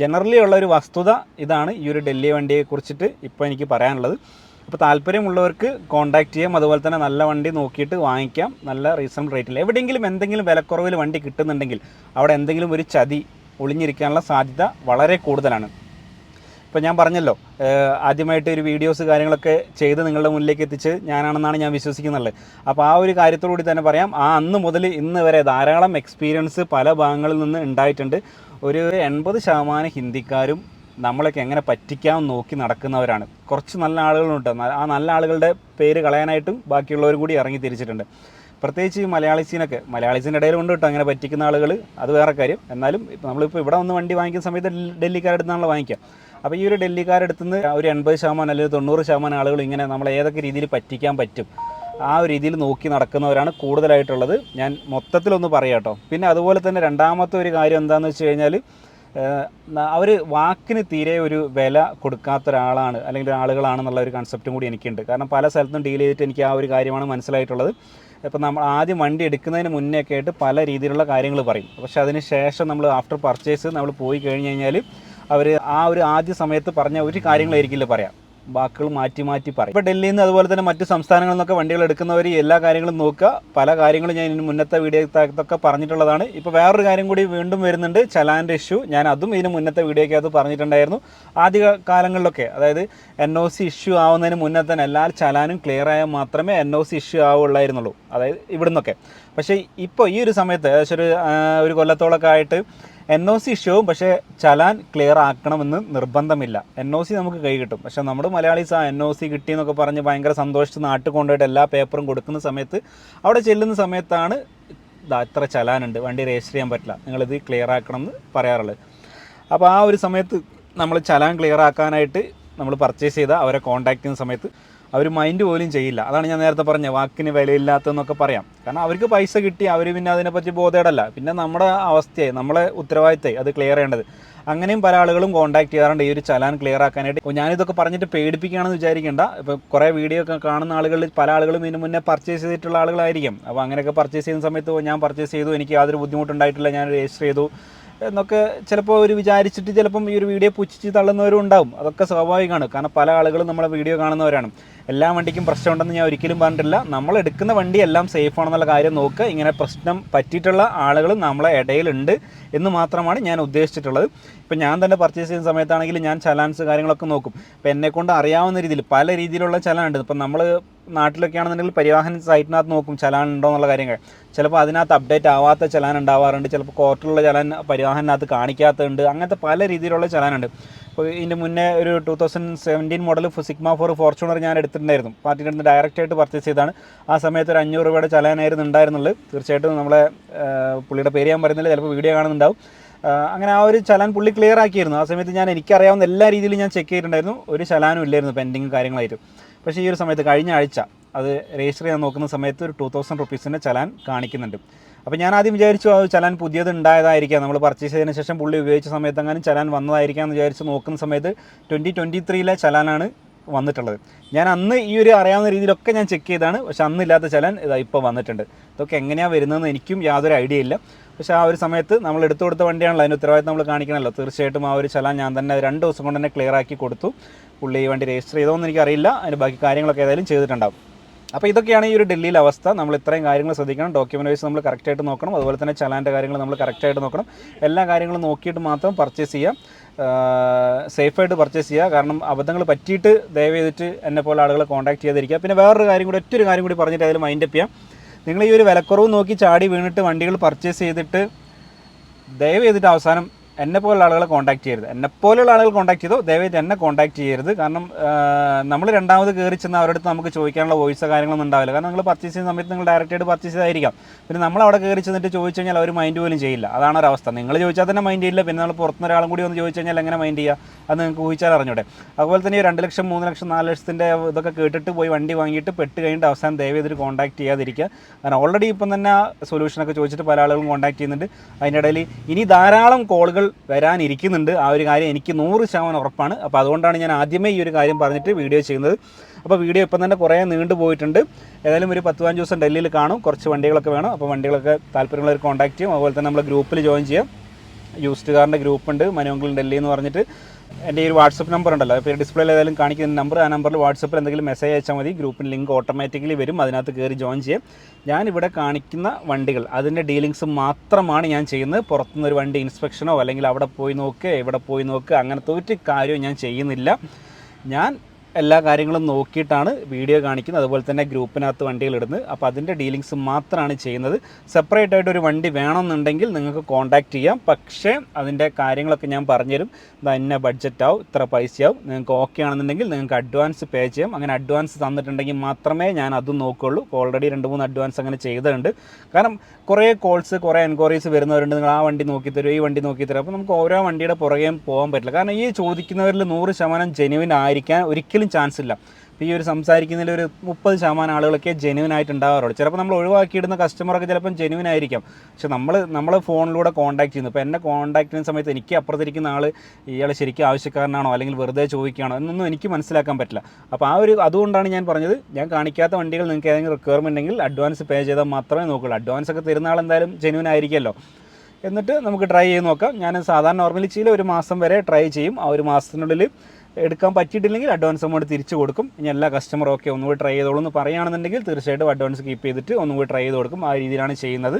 ജനറലി ഉള്ള ഒരു വസ്തുത ഇതാണ് ഈ ഒരു ഡൽഹി വണ്ടിയെ കുറിച്ചിട്ട് ഇപ്പോൾ എനിക്ക് പറയാനുള്ളത്. അപ്പോൾ താല്പര്യമുള്ളവർക്ക് കോൺടാക്ട് ചെയ്യാം. അതുപോലെ തന്നെ നല്ല വണ്ടി നോക്കിയിട്ട് വാങ്ങിക്കാം. നല്ല റീസണബിൾ റേറ്റിൽ എവിടെയെങ്കിലും എന്തെങ്കിലും വിലക്കുറവിൽ വണ്ടി കിട്ടുന്നുണ്ടെങ്കിൽ അവിടെ എന്തെങ്കിലും ഒരു ചതി ഒളിഞ്ഞിരിക്കാനുള്ള സാധ്യത വളരെ കൂടുതലാണ്. ഇപ്പോൾ ഞാൻ പറഞ്ഞല്ലോ ആദ്യമായിട്ട് ഒരു വീഡിയോസ് കാര്യങ്ങളൊക്കെ ചെയ്ത് നിങ്ങളുടെ മുന്നിലേക്ക് എത്തിച്ച് ഞാനാണെന്നാണ് ഞാൻ വിശ്വസിക്കുന്നത്. അപ്പോൾ ആ ഒരു കാര്യത്തോടുകൂടി തന്നെ പറയാം. ആ അന്ന് മുതൽ ഇന്ന് വരെ ധാരാളം എക്സ്പീരിയൻസ് പല ഭാഗങ്ങളിൽ നിന്ന് ഉണ്ടായിട്ടുണ്ട്. ഒരു എൺപത് ശതമാനം ഹിന്ദിക്കാരും നമ്മളൊക്കെ എങ്ങനെ പറ്റിക്കാൻ നോക്കി നടക്കുന്നവരാണ്. കുറച്ച് നല്ല ആളുകളുണ്ട്. ആ നല്ല ആളുകളുടെ പേര് കളയാനായിട്ടും ബാക്കിയുള്ളവരും കൂടി ഇറങ്ങി തിരിച്ചിട്ടുണ്ട്. പ്രത്യേകിച്ച് ഈ മലയാളീസിനൊക്കെ മലയാളീസിന്റെ ഇടയിൽ ഉണ്ട് കേട്ടോ അങ്ങനെ പറ്റിക്കുന്ന ആളുകൾ അത് വേറെ കാര്യം. എന്നാലും നമ്മളിപ്പോൾ ഇവിടെ വന്ന് വണ്ടി വാങ്ങിക്കുന്ന സമയത്ത് ഡൽ- ഡൽഹിക്കാരുടെ നിന്നാണല്ലോ വാങ്ങിക്കാം. അപ്പോൾ ഈ ഒരു ഡൽഹിക്കാരുടെ അടുത്ത് നിന്ന് ഒരു എൺപത് ശതമാനം അല്ലെങ്കിൽ തൊണ്ണൂറ് ശതമാനം ആളുകൾ ഇങ്ങനെ നമ്മൾ ഏതൊക്കെ രീതിയിൽ പറ്റിക്കാൻ പറ്റും ആ ഒരു രീതിയിൽ നോക്കി നടക്കുന്നവരാണ് കൂടുതലായിട്ടുള്ളത്. ഞാൻ മൊത്തത്തിലൊന്ന് പറയാം കേട്ടോ പിന്നെ അതുപോലെ തന്നെ രണ്ടാമത്തെ ഒരു കാര്യം എന്താണെന്ന് വെച്ച് കഴിഞ്ഞാൽ അവർ വാക്കിന് തീരെ ഒരു വില കൊടുക്കാത്ത ഒരാളാണ് അല്ലെങ്കിൽ ആളുകളാണെന്നുള്ള ഒരു കൺസെപ്റ്റും കൂടി എനിക്കുണ്ട്. കാരണം പല സ്ഥലത്തും ഡീൽ ചെയ്തിട്ട് എനിക്ക് ആ ഒരു കാര്യമാണ് മനസ്സിലായിട്ടുള്ളത്. ഇപ്പം നമ്മൾ ആദ്യം വണ്ടി എടുക്കുന്നതിന് മുന്നേ ഒക്കെ ആയിട്ട് പല രീതിയിലുള്ള കാര്യങ്ങൾ പറയും. പക്ഷെ അതിന് ശേഷം നമ്മൾ ആഫ്റ്റർ പർച്ചേസ് നമ്മൾ പോയി കഴിഞ്ഞ് കഴിഞ്ഞാൽ അവർ ആ ഒരു ആദ്യ സമയത്ത് പറഞ്ഞ ഒരു കാര്യങ്ങളായിരിക്കില്ല പറയാം. വാക്കുകൾ മാറ്റി മാറ്റി പറയും. ഇപ്പോൾ ഡൽഹിയിൽ നിന്ന് അതുപോലെ തന്നെ മറ്റു സംസ്ഥാനങ്ങളിൽ നിന്നൊക്കെ വണ്ടികൾ എടുക്കുന്നവർ എല്ലാ കാര്യങ്ങളും നോക്കുക. പല കാര്യങ്ങളും ഞാൻ ഇതിന് മുന്നത്തെ വീഡിയോക്കകത്തൊക്കെ പറഞ്ഞിട്ടുള്ളതാണ്. ഇപ്പോൾ വേറൊരു കാര്യം കൂടി വീണ്ടും വരുന്നുണ്ട്. ചലാന്റെ ഇഷ്യൂ ഞാൻ അതും ഇതിന് മുന്നത്തെ വീഡിയോക്കകത്ത് പറഞ്ഞിട്ടുണ്ടായിരുന്നു. ആദ്യ കാലങ്ങളിലൊക്കെ അതായത് എൻ ഒ സി ഇഷ്യൂ ആവുന്നതിന് മുന്നേ തന്നെ എല്ലാ ചലാനും ക്ലിയർ ആയാൽ മാത്രമേ എൻ ഒ സി ഇഷ്യൂ ആവുള്ളായിരുന്നുള്ളൂ അതായത് ഇവിടുന്നൊക്കെ. പക്ഷേ ഇപ്പോൾ ഈ ഒരു സമയത്ത് ഏകദേശം ഒരു ഒരു കൊല്ലത്തോളൊക്കെ ആയിട്ട് എൻ ഒ സി ഇഷ്യൂവും പക്ഷേ ചലാൻ ക്ലിയർ ആക്കണമെന്ന് നിർബന്ധമില്ല. എൻ ഒ സി നമുക്ക് കൈ കിട്ടും. പക്ഷേ നമ്മുടെ മലയാളീസ് ആ എൻ ഒ സി കിട്ടിയെന്നൊക്കെ പറഞ്ഞ് ഭയങ്കര സന്തോഷിച്ച് നാട്ടിൽ കൊണ്ടുപോയിട്ട് എല്ലാ പേപ്പറും കൊടുക്കുന്ന സമയത്ത് അവിടെ ചെല്ലുന്ന സമയത്താണ് ഇത്ര ചലാനുണ്ട്. വണ്ടി രജിസ്റ്റർ ചെയ്യാൻ പറ്റില്ല. നിങ്ങളിത് ക്ലിയർ ആക്കണം എന്ന് പറയാറുള്ളത്. അപ്പോൾ ആ ഒരു സമയത്ത് നമ്മൾ ചലാൻ ക്ലിയർ ആക്കാനായിട്ട് നമ്മൾ പർച്ചേസ് ചെയ്ത അവരെ കോൺടാക്ട് ചെയ്യുന്ന സമയത്ത് അവർ മൈൻഡ് പോലും ചെയ്യില്ല. അതാണ് ഞാൻ നേരത്തെ പറഞ്ഞത് വാക്കിന് വിലയില്ലാത്തതെന്നൊക്കെ പറയാം. കാരണം അവർക്ക് പൈസ കിട്ടി അവർ പിന്നെ അതിനെപ്പറ്റി ബോധേടല്ല. പിന്നെ നമ്മുടെ അവസ്ഥയെ നമ്മളെ ഉത്തരവാദിത്തമായി അത് ക്ലിയർ ചെയ്യേണ്ടത്. അങ്ങനെയും പല ആളുകളും കോൺടാക്ട് ചെയ്യാറുണ്ട്. ഈ ഒരു ചലാൻ ക്ലിയർ ആക്കാനായിട്ട്. ഞാനിതൊക്കെ പറഞ്ഞിട്ട് പേടിപ്പിക്കുകയാണെന്ന് വിചാരിക്കേണ്ട. ഇപ്പോൾ കുറേ വീഡിയോ ഒക്കെ കാണുന്ന ആളുകളിൽ പല ആളുകളും ഇതിന് മുന്നേ പർച്ചേസ് ചെയ്തിട്ടുള്ള ആളുകളായിരിക്കും. അപ്പോൾ അങ്ങനെയൊക്കെ പർച്ചേസ് ചെയ്യുന്ന സമയത്ത് ഞാൻ പർച്ചേസ് ചെയ്തു എനിക്ക് യാതൊരു ബുദ്ധിമുട്ടുണ്ടായിട്ടില്ല ഞാൻ രജിസ്റ്റർ ചെയ്തു എന്നൊക്കെ ചിലപ്പോൾ ഒരു വിചാരിച്ചിട്ട് ചിലപ്പം ഈ ഒരു വീഡിയോ പുച്ഛിച്ച് തള്ളുന്നവരും ഉണ്ടാവും. അതൊക്കെ സ്വാഭാവികമാണ്. കാരണം പല ആളുകളും നമ്മളെ വീഡിയോ കാണുന്നവരാണ്. എല്ലാ വണ്ടിക്കും പ്രശ്നമുണ്ടെന്ന് ഞാൻ ഒരിക്കലും പറഞ്ഞിട്ടില്ല. നമ്മൾ എടുക്കുന്ന വണ്ടി എല്ലാം സേഫ് ആണെന്നുള്ള കാര്യം നോക്കുക. ഇങ്ങനെ പ്രശ്നം പറ്റിയിട്ടുള്ള ആളുകൾ നമ്മളെ ഇടയിലുണ്ട് എന്ന് മാത്രമാണ് ഞാൻ ഉദ്ദേശിച്ചിട്ടുള്ളത്. ഇപ്പം ഞാൻ തന്നെ പർച്ചേസ് ചെയ്യുന്ന സമയത്താണെങ്കിൽ ഞാൻ ചലാൻസ് കാര്യങ്ങളൊക്കെ നോക്കും. ഇപ്പം എന്നെ കൊണ്ട് അറിയാവുന്ന രീതിയിൽ പല രീതിയിലുള്ള ചലാൻ ഉണ്ട് ഇപ്പം നമ്മൾ നാട്ടിലൊക്കെ ആണെന്നുണ്ടെങ്കിൽ പരിവാഹൻ സൈറ്റിനകത്ത് നോക്കും ചലാൻ ഉണ്ടോ എന്നുള്ള കാര്യങ്ങൾ. ചിലപ്പോൾ അതിനകത്ത് അപ്ഡേറ്റ് ആവാത്ത ചലാൻ ഉണ്ടാവാറുണ്ട് ചിലപ്പോൾ കോർട്ടിലുള്ള ചലാൻ പരിവാഹനകത്ത് കാണിക്കാത്തതുണ്ട്. അങ്ങനത്തെ പല രീതിയിലുള്ള ചലാനുണ്ട്. ഇപ്പോൾ ഇതിന്റെ മുന്നേ ഒരു two thousand seventeen model Sigma four Fortuner ഞാൻ എടുത്തിട്ടുണ്ടായിരുന്നു പാർട്ടിയുടെ അടുത്ത് ഡയറക്റ്റ് ആയിട്ട് പർച്ചേസ് ചെയ്താണ് ആ സമയത്ത് ഒരു അഞ്ഞൂറ് രൂപയുടെ ചലനായിരുന്നു ഉണ്ടായിരുന്നുള്ളത് തീർച്ചയായിട്ടും നമ്മളെ പുള്ളിയുടെ പേര് ഞാൻ പറയുന്നില്ല. ചിലപ്പോൾ വീഡിയോ കാണുന്നുണ്ടാവും. അങ്ങനെ ആ ഒരു ചലാൻ പുള്ളി ക്ലിയർ ആക്കിയിരുന്നു. ആ സമയത്ത് ഞാൻ എനിക്കറിയാവുന്ന എല്ലാ രീതിയിലും ഞാൻ ചെക്ക് ചെയ്തിട്ടുണ്ടായിരുന്നു. ഒരു ചലാനും ഇല്ലായിരുന്നു പെൻഡിങ് കാര്യങ്ങളായിട്ട്. പക്ഷേ ഈ ഒരു സമയത്ത് കഴിഞ്ഞ ആഴ്ച അത് രജിസ്റ്റർ ചെയ്യാൻ നോക്കുന്ന സമയത്ത് ഒരു ടു തൗസൻഡ് റുപ്പീസിന്റെ ചലാൻ കാണിക്കുന്നുണ്ട്. അപ്പോൾ ഞാൻ ആദ്യം വിചാരിച്ചു ആ ചലാൻ പുതിയത് ഉണ്ടായതായിരിക്കാം. നമ്മൾ പർച്ചേസ് ചെയ്തതിന് ശേഷം പുള്ളി ഉപയോഗിച്ച സമയത്ത് അങ്ങനെ ചലാൻ വന്നതായിരിക്കാം എന്ന് വിചാരിച്ച് നോക്കുന്ന സമയത്ത് ട്വന്റി ട്വന്റി ത്രീയിലെ ചലാനാണ് വന്നിട്ടുള്ളത്. ഞാൻ അന്ന് ഈ ഒരു അറിയാവുന്ന രീതിയിലൊക്കെ ഞാൻ ചെക്ക് ചെയ്താണ്. പക്ഷെ അന്നില്ലാത്ത ചലൻ ഇതാ ഇപ്പോൾ വന്നിട്ടുണ്ട്. ഇതൊക്കെ എങ്ങനെയാണ് വരുന്നതെന്ന് എനിക്കും യാതൊരു ഐഡിയ ഇല്ല. പക്ഷേ ആ ഒരു സമയത്ത് നമ്മൾ എടുത്തു കൊടുത്ത വണ്ടിയാണല്ലോ അതിന് ഉത്തരവാദിത്തം നമ്മൾ കാണിക്കണമല്ലോ. തീർച്ചയായിട്ടും ആ ഒരു ചലാൻ ഞാൻ തന്നെ രണ്ട് ദിവസം കൊണ്ട് തന്നെ ക്ലിയർ ആക്കി കൊടുത്തു. പുള്ളി ഈ വണ്ടി രജിസ്റ്റർ ചെയ്തോന്ന് എനിക്കറിയില്ല. അതിന് ബാക്കി കാര്യങ്ങളൊക്കെ ഏതായാലും ചെയ്തിട്ടുണ്ടാവും. അപ്പോൾ ഇതൊക്കെയാണ് ഈ ഒരു ഡൽഹിയിലെ അവസ്ഥ. നമ്മൾ ഇത്രയും കാര്യങ്ങൾ ശ്രദ്ധിക്കണം. ഡോക്യുമെന്റ് വൈസ് നമ്മൾ കറക്റ്റായിട്ട് നോക്കണം. അതുപോലെ തന്നെ ചലാന്റെ കാര്യങ്ങൾ നമ്മൾ കറക്റ്റായിട്ട് നോക്കണം. എല്ലാ കാര്യങ്ങളും നോക്കിയിട്ട് മാത്രം പർച്ചേസ് ചെയ്യാം. സേഫായിട്ട് പർച്ചേസ് ചെയ്യുക കാരണം അബദ്ധങ്ങൾ പറ്റിയിട്ട് ദയവ് ചെയ്തിട്ട് എന്നെ പോലെ ആളുകളെ കോൺടാക്ട് ചെയ്തിരിക്കുക പിന്നെ വേറൊരു കാര്യം കൂടി ഒറ്റൊരു കാര്യം കൂടി പറഞ്ഞിട്ട് അതിൽ മൈൻഡ് അപ്പ് ചെയ്യാം. നിങ്ങൾ ഈ ഒരു വിലക്കുറവ് നോക്കി ചാടി വീണിട്ട് വണ്ടികൾ പർച്ചേസ് ചെയ്തിട്ട് ദയവ് ചെയ്തിട്ട് അവസാനം എന്നെ പോലുള്ള ആളുകളെ കോൺടാക്ട് ചെയ്യരുത്. എന്നെ പോലുള്ള ആളുകൾ കോൺടാക്ട് ചെയ്തോ ദയവായിട്ട് എന്നെ കോൺടാക്ട് ചെയ്യരുത്. കാരണം നമ്മൾ രണ്ടാമത് കയറി ചെന്ന് അവരുടെ അടുത്ത് നമുക്ക് ചോദിക്കാനുള്ള വോയിസോ കാര്യങ്ങളൊന്നും ഉണ്ടാവില്ല. കാരണം നിങ്ങൾ പർച്ചേസ് ചെയ്യുന്ന സമയത്ത് നിങ്ങൾ ഡയറക്റ്റ് ആയിട്ട് പർച്ചേസ് ചെയ്തായിരിക്കാം. പിന്നെ നമ്മൾ അവിടെ കയറി ചെന്നിട്ട് ചോദിച്ചു കഴിഞ്ഞാൽ അവർ മൈൻഡ് പോലും ചെയ്യില്ല. അതാണ് ഒരു അവസ്ഥ. നിങ്ങൾ ചോദിച്ചാൽ തന്നെ മൈൻഡ് ചെയ്യില്ല. പിന്നെ നമ്മൾ പുറത്തുനിന്ന് ഒരാളും കൂടി ഒന്ന് ചോദിച്ചു കഴിഞ്ഞാൽ എങ്ങനെ മൈൻഡ് ചെയ്യുക അത് നിങ്ങൾക്ക് ഊഹിച്ചാൽ അറിഞ്ഞൂടെ. അതുപോലെ തന്നെ രണ്ട് ലക്ഷം മൂന്ന് ലക്ഷം നാല് ലക്ഷത്തിന്റെ ഇതൊക്കെ കേട്ടിട്ട് പോയി വണ്ടി വാങ്ങിയിട്ട് പെട്ട് കഴിഞ്ഞിട്ട് അവസാനം ദയവ് ഇതിൽ കോൺടാക്ട് ചെയ്യാതിരിക്കുക. കാരണം ഓൾറെഡി ഇപ്പം തന്നെ സൊല്യൂഷനൊക്കെ ചോദിച്ചിട്ട് പല ആളുകളും കോൺടാക്ട് ചെയ്യുന്നുണ്ട്. അതിന്റെ ഇടയിൽ ഇനി ധാരാളം കോളുകൾ വരാനിരിക്കുന്നുണ്ട്. ആ ഒരു കാര്യം എനിക്ക് നൂറ് ശതമാനം ഉറപ്പാണ്. അപ്പോൾ അതുകൊണ്ടാണ് ഞാൻ ആദ്യമേ ഈ ഒരു കാര്യം പറഞ്ഞിട്ട് വീഡിയോ ചെയ്യുന്നത്. അപ്പോൾ വീഡിയോ ഇപ്പം തന്നെ കുറേ നീണ്ടു പോയിട്ടുണ്ട്. ഏതായാലും ഒരു പത്ത് പതിനഞ്ച് ദിവസം ഡൽഹിയിൽ കാണും. കുറച്ച് വണ്ടികളൊക്കെ വേണം. അപ്പോൾ വണ്ടികളൊക്കെ താല്പര്യമുള്ളവർ കോൺടാക്ട് ചെയ്യും. അതുപോലെ തന്നെ നമ്മൾ ഗ്രൂപ്പിൽ ജോയിൻ ചെയ്യാം. യൂസ്ഡ് കാറിന്റെ ഗ്രൂപ്പുണ്ട് മനോങ്കിൽ ഡൽഹി എന്ന് പറഞ്ഞിട്ട്. എന്റെ ഈ ഒരു വാട്സപ്പ് നമ്പർ ഉണ്ടല്ലോ. ഇപ്പോൾ ഡിസ്പ്ലേയിൽ ഏതായാലും കാണിക്കുന്ന നമ്പർ ആ നമ്പറിൽ വാട്സപ്പിൽ എന്തെങ്കിലും മെസ്സേജ് അയച്ചാൽ മതി. ഗ്രൂപ്പിന് ലിങ്ക് ഓട്ടോമാറ്റിക്കലി വരും. അതിനകത്ത് കയറി ജോയിൻ ചെയ്യാം. ഞാൻ ഇവിടെ കാണിക്കുന്ന വണ്ടികൾ അതിന്റെ ഡീലിങ്സ് മാത്രമാണ് ഞാൻ ചെയ്യുന്നത്. പുറത്തുനിന്ന് ഒരു വണ്ടി ഇൻസ്പെക്ഷനോ അല്ലെങ്കിൽ അവിടെ പോയി നോക്കുക ഇവിടെ പോയി നോക്കുക അങ്ങനത്തെ ഒരു കാര്യവും ഞാൻ ചെയ്യുന്നില്ല. ഞാൻ എല്ലാ കാര്യങ്ങളും നോക്കിയിട്ടാണ് വീഡിയോ കാണിക്കുന്നത്. അതുപോലെ തന്നെ ഗ്രൂപ്പിനകത്ത് വണ്ടികൾ ഇടുന്നത്. അപ്പോൾ അതിന്റെ ഡീലിങ്സ് മാത്രമാണ് ചെയ്യുന്നത്. സെപ്പറേറ്റ് ആയിട്ട് ഒരു വണ്ടി വേണമെന്നുണ്ടെങ്കിൽ നിങ്ങൾക്ക് കോൺടാക്റ്റ് ചെയ്യാം. പക്ഷേ അതിന്റെ കാര്യങ്ങളൊക്കെ ഞാൻ പറഞ്ഞുതരും. തന്നെ ബഡ്ജറ്റ് ആവും ഇത്ര പൈസയാവും. നിങ്ങൾക്ക് ഓക്കെ ആണെന്നുണ്ടെങ്കിൽ നിങ്ങൾക്ക് അഡ്വാൻസ് പേ ചെയ്യാം. അങ്ങനെ അഡ്വാൻസ് തന്നിട്ടുണ്ടെങ്കിൽ മാത്രമേ ഞാൻ അതും നോക്കുകയുള്ളൂ. ഓൾറെഡി രണ്ട് മൂന്ന് അഡ്വാൻസ് അങ്ങനെ ചെയ്തിട്ടുണ്ട്. കാരണം കുറേ കോൾസ് കുറേ എൻക്വയറീസ് വരുന്നവരുണ്ട്. നിങ്ങൾ ആ വണ്ടി നോക്കി തരും ഈ വണ്ടി നോക്കി തരും അപ്പോൾ നമുക്ക് ഓരോ വണ്ടിയുടെ പുറകെയും പോകാൻ പറ്റില്ല. കാരണം ഈ ചോദിക്കുന്നവരിൽ നൂറ് ശതമാനം ജെനുവിൻ ആയിരിക്കാൻ ഒരിക്കലും ചാൻസ് ഇല്ല. ഈ ഒരു സംസാരിക്കുന്നതിൽ ഒരു മുപ്പത് ശതമാനം ആളുകളൊക്കെ ജെനുവിൻ ആയിട്ട് ഉണ്ടാവാറുള്ളൂ. ചിലപ്പോൾ നമ്മൾ ഒഴിവാക്കിയിടുന്ന കസ്റ്റമറൊക്കെ ചിലപ്പം ജെനുവിൻ ആയിരിക്കാം. പക്ഷെ നമ്മൾ നമ്മൾ ഫോണിലൂടെ കോൺടാക്ട് ചെയ്യുന്നു. ഇപ്പോൾ എന്നെ കോൺടാക്ട് ചെയ്യുന്ന സമയത്ത് എനിക്ക് അപ്പുറത്തിരിക്കുന്ന ആൾ ഇയാൾ ശരിക്കും ആവശ്യക്കാരനാണോ അല്ലെങ്കിൽ വെറുതെ ചോദിക്കുകയാണോ എന്നൊന്നും എനിക്ക് മനസ്സിലാക്കാൻ പറ്റില്ല. അപ്പോൾ ആ ഒരു അതുകൊണ്ടാണ് ഞാൻ പറഞ്ഞത് ഞാൻ കാണിക്കാത്ത വണ്ടികൾ നിങ്ങൾക്ക് ഏതെങ്കിലും റിക്വയർമെന്റ് ഉണ്ടെങ്കിൽ അഡ്വാൻസ് പേ ചെയ്താൽ മാത്രമേ നോക്കുള്ളൂ. അഡ്വാൻസ് ഒക്കെ തരുന്ന ആൾ എന്തായാലും ജെനുവിൻ ആയിരിക്കുമല്ലോ എന്നിട്ട് നമുക്ക് ട്രൈ ചെയ്ത് നോക്കാം. ഞാൻ സാധാരണ നോർമലി ചെയ്യില്ല ഒരു മാസം വരെ ട്രൈ ചെയ്യും. ആ ഒരു മാസത്തിനുള്ളിൽ എടുക്കാൻ പറ്റിയിട്ടില്ലെങ്കിൽ അഡ്വാൻസ് അമൗണ്ട് തിരിച്ചു കൊടുക്കും. ഇനി എല്ലാ കസ്റ്റമറും ഒക്കെ ഒന്നുകൂടി ട്രൈ ചെയ്തോളൂ എന്ന് പറയുകയാണെന്നുണ്ടെങ്കിൽ തീർച്ചയായിട്ടും അഡ്വാൻസ് കീപ്പ് ചെയ്തിട്ട് ഒന്നുകൂടി ട്രൈ ചെയ്ത് കൊടുക്കും. ആ രീതിയിലാണ് ചെയ്യുന്നത്.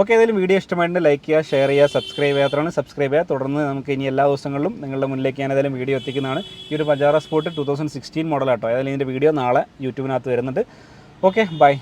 ഓക്കെ ഏതായാലും വീഡിയോ ഇഷ്ടമായിട്ട് ലൈക്ക് ചെയ്യുക ഷെയർ ചെയ്യുക സബ്സ്ക്രൈബ് ചെയ്യാത്തതാണ് സബ്സ്ക്രൈബ് ചെയ്യുക. തുടർന്ന് നമുക്ക് ഇനി എല്ലാ ദിവസങ്ങളിലും നിങ്ങളുടെ മുന്നിലേക്ക് ഞാൻ ഏതായാലും വീഡിയോ എത്തിക്കുന്നതാണ്. ഈ ഒരു Pajero sport two thousand sixteen മോഡലാട്ടോ ഏതായാലും ഇതിന്റെ വീഡിയോ നാളെ യൂട്യൂബിനകത്ത് വരുന്നുണ്ട്. Okay bye